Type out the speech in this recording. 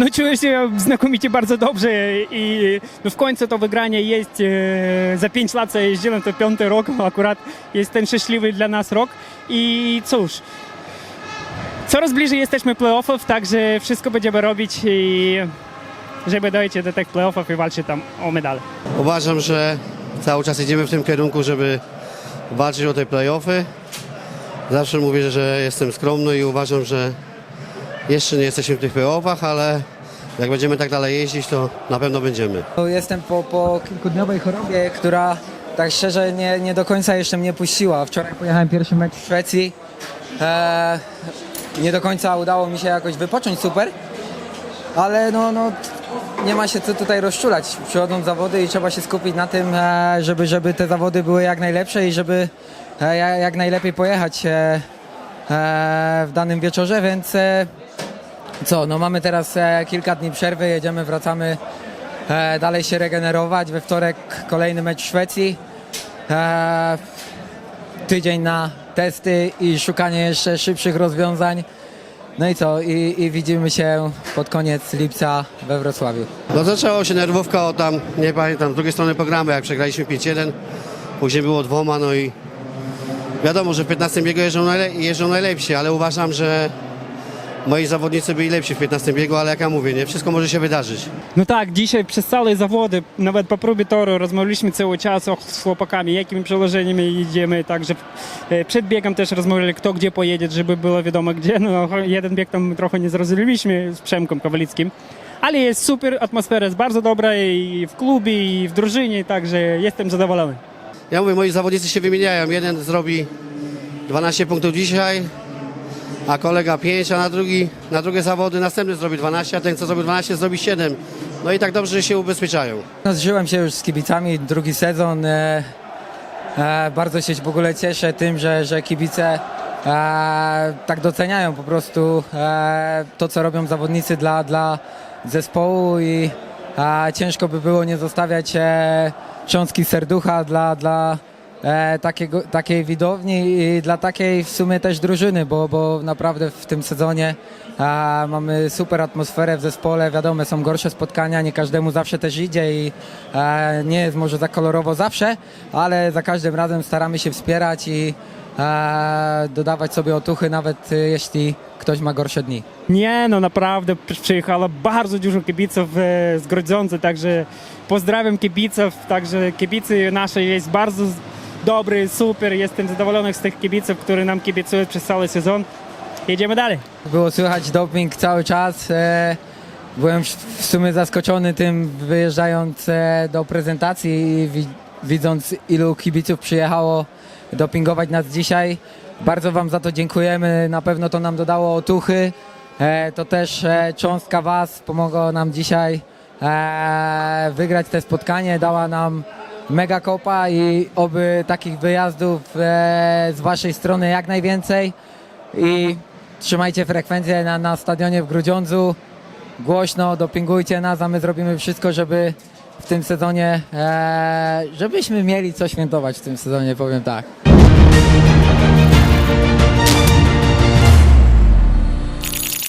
No czuję się znakomicie bardzo dobrze i no w końcu to wygranie jest. E, za 5 lat co jeździłem, to piąty rok akurat jest ten szczęśliwy dla nas rok i cóż, coraz bliżej jesteśmy playoffów, także wszystko będziemy robić i żeby dojść do tych playoffów i walczyć tam o medale. Uważam, że cały czas idziemy w tym kierunku, żeby walczyć o te playoffy. Zawsze mówię, że jestem skromny i uważam, że jeszcze nie jesteśmy w tych playoffach, ale jak będziemy tak dalej jeździć, to na pewno będziemy. Jestem po, po kilkudniowej chorobie, która tak szczerze nie, nie do końca jeszcze mnie puściła. Wczoraj pojechałem pierwszy mecz w Szwecji. E, nie do końca udało mi się jakoś wypocząć super, ale no, no nie ma się co tutaj rozczulać. Przychodzą zawody i trzeba się skupić na tym, e, żeby, żeby te zawody były jak najlepsze i żeby e, ja- jak najlepiej pojechać w danym wieczorze, więc co, no mamy teraz e, kilka dni przerwy, jedziemy, wracamy e, dalej się regenerować. We wtorek kolejny mecz w Szwecji. E, tydzień na testy i szukanie jeszcze szybszych rozwiązań. No i co, i, i widzimy się pod koniec lipca we Wrocławiu. No zaczęło się nerwówka o tam, nie pamiętam, z drugiej strony programu, jak przegraliśmy 5-1, później było dwoma, no i wiadomo, że w 15 biegu jeżdżą, najle- jeżdżą najlepsi, ale uważam, że moi zawodnicy byli lepsi w 15 biegu, ale jak ja mówię, nie, wszystko może się wydarzyć. No tak, dzisiaj przez całe zawody, nawet po próbie toru, rozmawialiśmy cały czas o- z chłopakami, jakimi przełożeniami jedziemy, także e, przed biegiem też rozmawiali, kto gdzie pojedzie, żeby było wiadomo gdzie. No, jeden bieg tam trochę nie zrozumieliśmy z Przemkiem Kowalickim, ale jest super, atmosfera jest bardzo dobra i w klubie, i w drużynie, także jestem zadowolony. Ja mówię, moi zawodnicy się wymieniają. Jeden zrobi 12 punktów dzisiaj, a kolega 5, a na, drugi, na drugie zawody następny zrobi 12, a ten, co zrobił 12, zrobi 7. No i tak dobrze się ubezpieczają. No, zżyłem się już z kibicami, drugi sezon. E, e, bardzo się w ogóle cieszę tym, że, że kibice e, tak doceniają po prostu e, to, co robią zawodnicy dla, dla zespołu i e, ciężko by było nie zostawiać e, cząstki serducha dla, dla takiego, takiej widowni i dla takiej w sumie też drużyny, bo, bo naprawdę w tym sezonie e, mamy super atmosferę w zespole. Wiadomo, są gorsze spotkania, nie każdemu zawsze też idzie i e, nie jest może za kolorowo zawsze, ale za każdym razem staramy się wspierać i e, dodawać sobie otuchy, nawet e, jeśli ktoś ma gorsze dni. Nie, no naprawdę przy- przyjechało bardzo dużo kibiców e, z Grodzący, także pozdrawiam kibiców, także kibicy nasze jest bardzo dobry, super, jestem zadowolony z tych kibiców, którzy nam kibicują przez cały sezon. Jedziemy dalej. Było słychać doping cały czas. E, byłem w sumie zaskoczony tym wyjeżdżając e, do prezentacji i wi- widząc ilu kibiców przyjechało dopingować nas dzisiaj. Bardzo Wam za to dziękujemy. Na pewno to nam dodało otuchy. E, to też cząstka Was pomogła nam dzisiaj wygrać te spotkanie. Dała nam mega kopa i oby takich wyjazdów e, z Waszej strony jak najwięcej. I trzymajcie frekwencję na, na stadionie w Grudziądzu. Głośno dopingujcie nas, a my zrobimy wszystko, żeby w tym sezonie, e, żebyśmy mieli co świętować w tym sezonie, powiem tak.